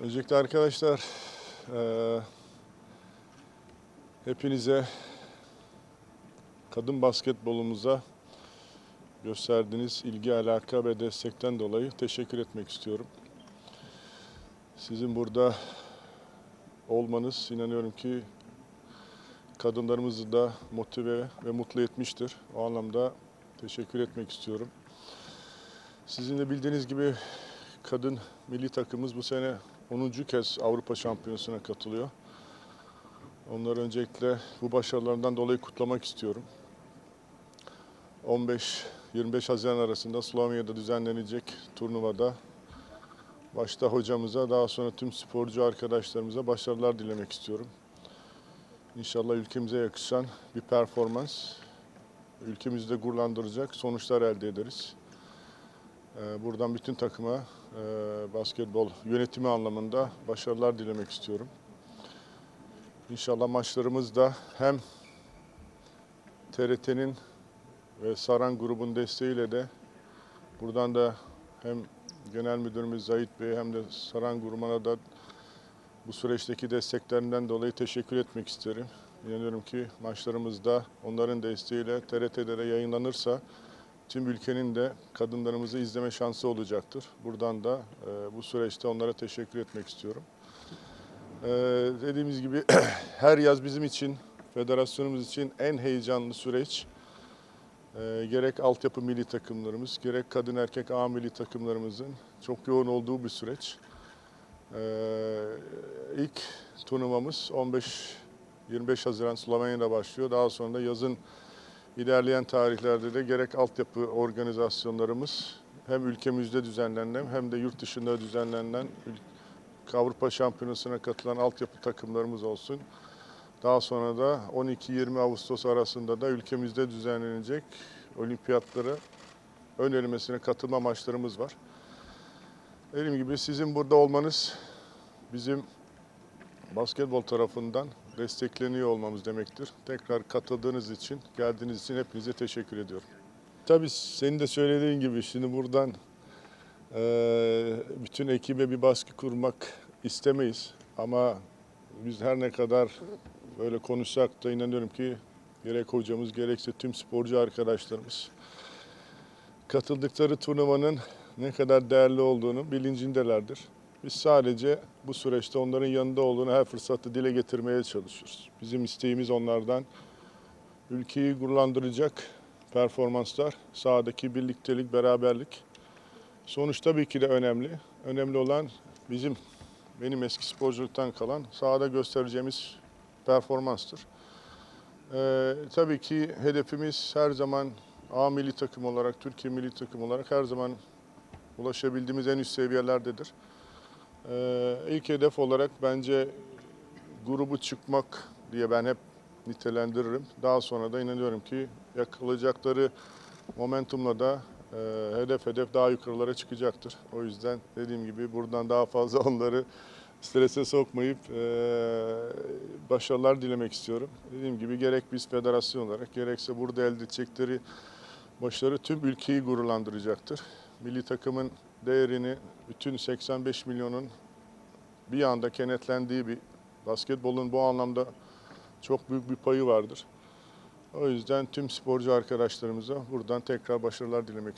Öncelikle arkadaşlar eee, hepinize kadın basketbolumuza gösterdiğiniz ilgi, alaka ve destekten dolayı teşekkür etmek istiyorum. Sizin burada olmanız inanıyorum ki kadınlarımızı da motive ve mutlu etmiştir. O anlamda teşekkür etmek istiyorum. Sizin de bildiğiniz gibi kadın milli takımımız bu sene 10. kez Avrupa Şampiyonası'na katılıyor. Onları öncelikle bu başarılarından dolayı kutlamak istiyorum. 15-25 Haziran arasında Slovenya'da düzenlenecek turnuvada başta hocamıza daha sonra tüm sporcu arkadaşlarımıza başarılar dilemek istiyorum. İnşallah ülkemize yakışan bir performans, ülkemizi de gururlandıracak sonuçlar elde ederiz. Ee, Buradan bütün takıma basketbol yönetimi anlamında başarılar dilemek istiyorum. İnşallah maçlarımız da hem TRT'nin ve Saran grubun desteğiyle de buradan da hem Genel Müdürümüz Zahit Bey hem de Saran grubuna da bu süreçteki desteklerinden dolayı teşekkür etmek isterim. İnanıyorum ki maçlarımızda onların desteğiyle TRT'de de yayınlanırsa tüm ülkenin de kadınlarımızı izleme şansı olacaktır. Buradan da e, bu süreçte onlara teşekkür etmek istiyorum. E, dediğimiz gibi her yaz bizim için, federasyonumuz için en heyecanlı süreç. E, gerek altyapı milli takımlarımız, gerek kadın erkek A milli takımlarımızın çok yoğun olduğu bir süreç. E, ilk turnuvamız 15-25 Haziran Slovenya'da başlıyor. Daha sonra da yazın İlerleyen tarihlerde de gerek altyapı organizasyonlarımız hem ülkemizde düzenlenen hem de yurt dışında düzenlenen Avrupa Şampiyonası'na katılan altyapı takımlarımız olsun. Daha sonra da 12-20 Ağustos arasında da ülkemizde düzenlenecek olimpiyatlara ön elemesine katılma maçlarımız var. Dediğim gibi sizin burada olmanız bizim basketbol tarafından destekleniyor olmamız demektir. Tekrar katıldığınız için, geldiğiniz için hepinize teşekkür ediyorum. Tabii senin de söylediğin gibi şimdi buradan eee, bütün ekibe bir baskı kurmak istemeyiz. Ama biz her ne kadar böyle konuşsak da inanıyorum ki gerek hocamız gerekse tüm sporcu arkadaşlarımız katıldıkları turnuvanın ne kadar değerli olduğunu bilincindelerdir. Biz sadece bu süreçte onların yanında olduğunu her fırsatı dile getirmeye çalışıyoruz. Bizim isteğimiz onlardan ülkeyi gururlandıracak performanslar, sahadaki birliktelik, beraberlik. Sonuç tabii ki de önemli. Önemli olan bizim, benim eski sporculuktan kalan sahada göstereceğimiz performanstır. Ee, tabii ki hedefimiz her zaman A milli takım olarak, Türkiye milli takım olarak her zaman ulaşabildiğimiz en üst seviyelerdedir. Ee, ilk hedef olarak bence grubu çıkmak diye ben hep nitelendiririm. Daha sonra da inanıyorum ki yakalayacakları momentumla da e, hedef hedef daha yukarılara çıkacaktır. O yüzden dediğim gibi buradan daha fazla onları strese sokmayıp e, başarılar dilemek istiyorum. Dediğim gibi gerek biz federasyon olarak gerekse burada elde edecekleri başarı tüm ülkeyi gururlandıracaktır. Milli takımın değerini bütün 85 milyonun bir anda kenetlendiği bir basketbolun bu anlamda çok büyük bir payı vardır. O yüzden tüm sporcu arkadaşlarımıza buradan tekrar başarılar dilemek istiyorum.